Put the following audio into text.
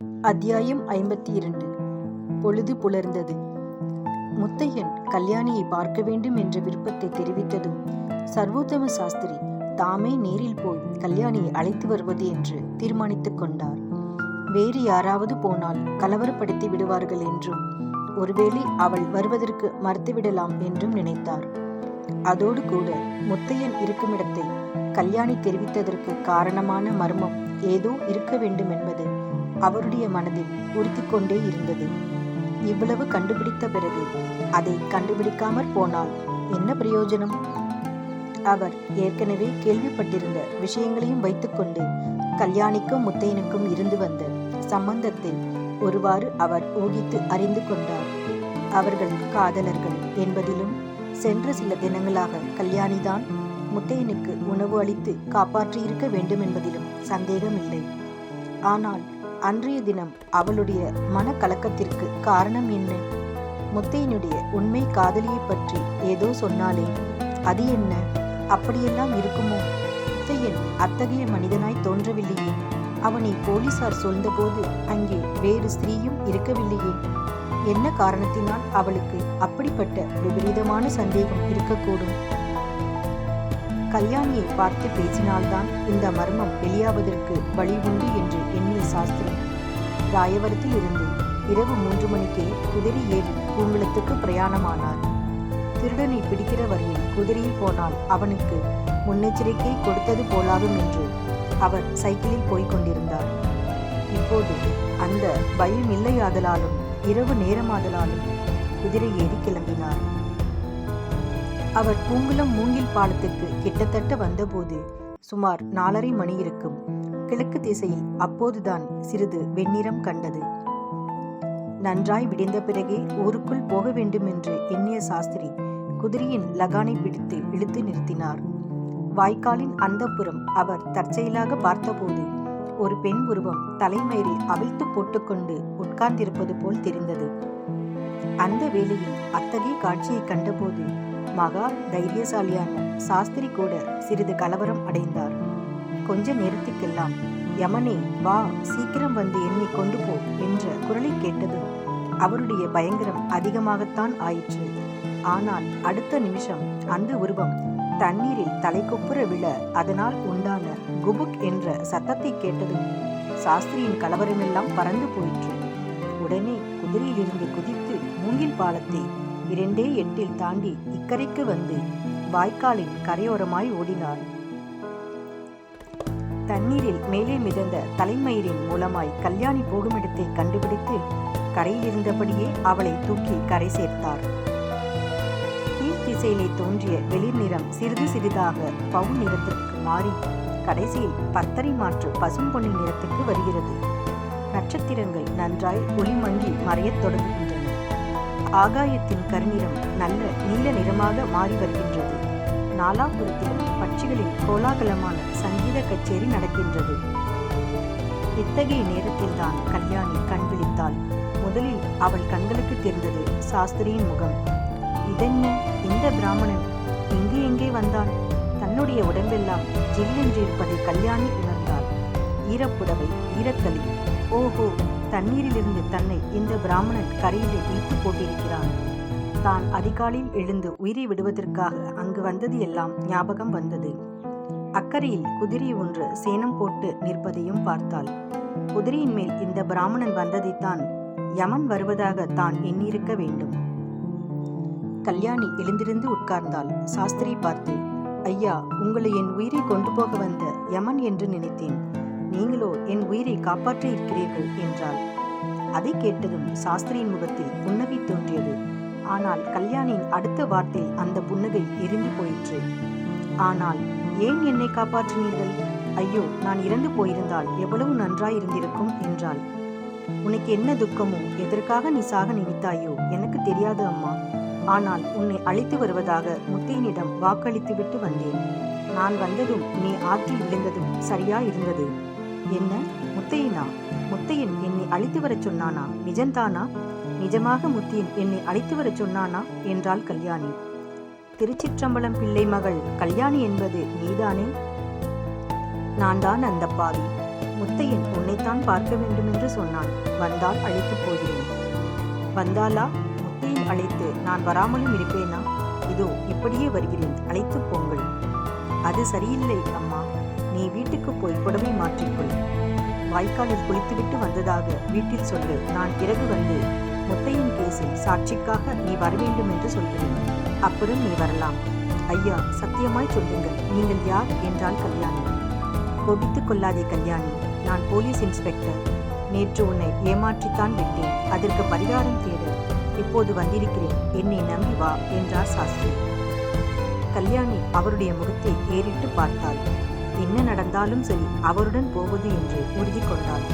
அத்தியாயம் ஐம்பத்தி இரண்டு பொழுது புலர்ந்தது. முத்தையன் கல்யாணியை பார்க்க வேண்டும் என்ற விருப்பத்தை தெரிவித்ததும் சர்வோத்தம சாஸ்திரி தாமே நேரில் போய் கல்யாணியை அழைத்து வருவது என்று தீர்மானித்துக் கொண்டார். வேறு யாராவது போனால் கலவரப்படுத்தி விடுவார்கள் என்றும் ஒருவேளை அவள் வருவதற்கு மறுத்துவிடலாம் என்றும் நினைத்தார். அதோடு கூட முத்தையன் இருக்குமிடத்தை கல்யாணி தெரிவித்ததற்கு காரணமான மர்மம் ஏதோ இருக்க வேண்டும் என்பது அவருடைய மனதில் உறுத்தி கொண்டே இருந்தது. இவ்வளவு கண்டுபிடித்த பிறகு அதை கண்டுபிடிக்காமற் போனால் என்ன பிரயோஜனம்? அவர் ஏற்கனவே கேள்விப்பட்டிருந்த விஷயங்களையும் வைத்துக்கொண்டு கல்யாணிக்கும் முத்தையனுக்கும் இருந்து வந்த சம்பந்தத்தில் ஒருவாறு அவர் ஊகித்து அறிந்து கொண்டார். அவர்கள் காதலர்கள் என்பதிலும் சென்ற சில தினங்களாக கல்யாணிதான் முத்தையனுக்கு உணவு அளித்து காப்பாற்றியிருக்க வேண்டும் என்பதிலும் சந்தேகமில்லை. ஆனால் அன்றைய தினம் அவளுடைய மனக்கலக்கத்திற்கு காரணம் என்ன? முத்தையனுடைய உண்மை காதலியை பற்றி ஏதோ சொன்னாலே அது என்ன? அப்படியெல்லாம் இருக்குமோ? முத்தையன் அத்தகைய மனிதனாய் தோன்றவில்லையே. அவனை போலீசார் சொல்ந்தபோது அங்கே வேறு ஸ்திரீயும் இருக்கவில்லையே. என்ன காரணத்தினால் அவளுக்கு அப்படிப்பட்ட விபரீதமான சந்தேகம் இருக்கக்கூடும்? கல்யாணியை பார்த்து பேசினால்தான் இந்த மர்மம் வெளியாவதற்கு வழி உண்டு என்று எண்ணிய சாஸ்திரி. ராயவரத்தில் இருந்து இரவு மூன்று மணிக்கே குதிரை ஏறி பூங்குளத்துக்கு பிரயாணமானார். திருடனை பிடிக்கிற வரையில் குதிரையில் போனால் அவனுக்கு முன்னெச்சரிக்கை கொடுத்தது போலாகும் என்று அவர் சைக்கிளில் போய்க் கொண்டிருந்தார். இப்போது அந்த பயம் இல்லையாதலாலும் இரவு நேரமாதலாலும் குதிரை ஏறி கிளம்பினார். அவர் பூங்குளம் மூங்கில் பாலத்துக்கு கிட்டத்தட்ட வந்தபோது சுமார் நாலரை மணி இருக்கும். கிழக்கு திசையில் அப்போதுதான் சிறிது வெண்ணிறம் கண்டது. நன்றாய் விடிந்த பிறகே ஊருக்குள் போக வேண்டும் என்று எண்ணிய சாஸ்திரி குதிரையின் லகானை பிடித்து இழுத்து நிறுத்தினார். வாய்க்காலின் அந்தப்புறம் அவர் தற்செயலாக பார்த்தபோது ஒரு பெண் உருவம் தலைமயிரில் அவிழ்த்து போட்டுக்கொண்டு உட்கார்ந்திருப்பது போல் தெரிந்தது. அந்த வேளையில் அத்தகைய காட்சியை கண்டபோது மகா தைரியசாலியான சாஸ்திரி கூட சிறிது கலவரம் அடைந்தார். கொஞ்ச நேரத்துக்கெல்லாம் யமனே வா சீக்கிரம் வந்து என்னை கொண்டு போ என்ற குரலை கேட்டது அவருடைய பயங்கரம் அதிகமாகத்தான் ஆயிற்று. ஆனால் அடுத்த நிமிஷம் அந்த உருவம் தண்ணீரில் தலைக்குப்புற விழ அதனால் உண்டான குபுக் என்ற சத்தத்தை கேட்டதும் சாஸ்திரியின் கலவரமெல்லாம் பறந்து போயிற்று. உடனே குதிரையிலிருந்து குதித்து மூங்கில் பாலத்தை இரண்டே எட்டில் தாண்டி இக்கரைக்கு வந்து வாய்க்காலின் கரையோரமாய் ஓடினார் தண்ணீரில் மேலே மிதந்த தலைமயிரின் மூலமாய் கல்யாணி போகுமிடத்தை கண்டுபிடித்து கரையில் இருந்தபடியே அவளை தூக்கி கரை சேர்த்தார் கீழ்த்திசையிலே தோன்றிய வெளிர் நிறம் சிறிது சிறிதாக பவு நிறத்திற்கு மாறி கடைசியில் பத்தரை மாற்று பசும்பொன்னி நிறத்துக்கு வருகிறது. நட்சத்திரங்கள் நன்றாய் ஒளிமங்கி மறையத் தொடங்குகின்றன ஆகாயத்தின் கருநிறம் நல்ல நீல நிறமாக மாறி வருகின்றது. நாலாபுரத்திலும் பட்சிகளின் கோலாகலமான சங்கீத கச்சேரி நடக்கின்றது. இத்தகைய நேரத்தில்தான் கல்யாணி கண் விழித்தாள். முதலில் அவள் கண்களுக்கு தெரிந்தது சாஸ்திரியின் முகம். இதென்ன? இந்த பிராமணன் எங்கே எங்கே வந்தான்? தன்னுடைய உடம்பெல்லாம் ஜில்லென்று இருப்பதை கல்யாணி உணர்ந்தாள். ஈரப்புடவை ஈரக்களி. ஓஹோ! தண்ணீரிலிருந்து தன்னை இந்த பிராமணன் கரையிலே இழுத்து போட்டிருக்கிறான். தான் அதிகாலையில் எழுந்து உயிரை விடுவதற்காக அங்கு வந்தது எல்லாம் ஞாபகம் வந்தது. அக்கறையில் குதிரை ஒன்று சேனம் போட்டு நிற்பதையும் பார்த்தாள். குதிரையின் மேல் இந்த பிராமணன் வந்ததைத்தான் யமன் வருவதாக தான் எண்ணியிருக்க வேண்டும். கல்யாணி எழுந்திருந்து உட்கார்ந்தாள். சாஸ்திரி பார்த்து ஐயா உங்களை என் உயிரை கொண்டு போக வந்த யமன் என்று நினைத்தேன். நீங்களோ என் உயிரை காப்பாற்றி இருக்கிறீர்கள் என்றாள். அதை கேட்டதும் சாஸ்திரியின் முகத்தில் புன்னகை தோன்றியது. ஆனால் கல்யாணியின் அடுத்த வார்த்தை அந்த புன்னகை எரிந்து போயிற்று. ஆனால் ஏன் என்னை காப்பாற்றினீர்கள்? ஐயோ நான் இறந்து போயிருந்தால் எவ்வளவு நன்றாயிருந்திருக்கும் என்றாள். உனக்கு என்ன துக்கமோ எதற்காக நீ சாக நினைத்தாயோ எனக்கு தெரியாது அம்மா. ஆனால் உன்னை அழைத்து வருவதாக முத்தையனிடம் வாக்களித்துவிட்டு வந்தேன். நான் வந்ததும் நீ ஆற்றில் விழுந்ததும் சரியா இருந்தது என்ன? முத்தையனா? முத்தையன் என்னை அழைத்து வரச் சொன்னானா? நிஜந்தானா நிஜமாக முத்தையன் என்னை அழைத்து வரச் சொன்னானா? என்றாள் கல்யாணி. திருச்சிற்றம்பலம் பிள்ளை மகள் கல்யாணி என்பது நீதானே? நான் தான் அந்த பாவி முத்தையன் உன்னைத்தான் பார்க்க வேண்டும் என்று சொன்னான். வந்தால் அழைத்து போகிறேன். வந்தாலா முத்தையன் அழைத்து நான் வராமலும் இருப்பேனா? இதோ இப்படியே வருகிறேன். அழைத்து போங்கள். அது சரியில்லை அம்மா. நீ வீட்டுக்கு போய் புடவை மாற்றிக்கொள். வாய்க்காலில் குளித்துவிட்டு வந்ததாக வீட்டில் சொல்லு. நான் பிறகு வந்து முத்தையின் கேஸில் சாட்சிக்காக நீ வரவேண்டும் என்று சொல்கிறேன். அப்புறம் நீ வரலாம். ஐயா சத்தியமாய் சொல்லுங்கள். நீங்கள் யார் என்றால் கல்யாணி. கோபித்துக் கொள்ளாதே கல்யாணி. நான் போலீஸ் இன்ஸ்பெக்டர். நேற்று உன்னை ஏமாற்றித்தான் விட்டேன். அதற்கு பரிகாரம் தேடு. இப்போது வந்திருக்கிறேன். என்னை நம்பி வா என்றார் சாஸ்திரி. கல்யாணி அவருடைய முகத்தை ஏறிட்டு பார்த்தாள். என்ன நடந்தாலும் சரி அவருடன் போவது என்று உறுதி கொண்டாள்.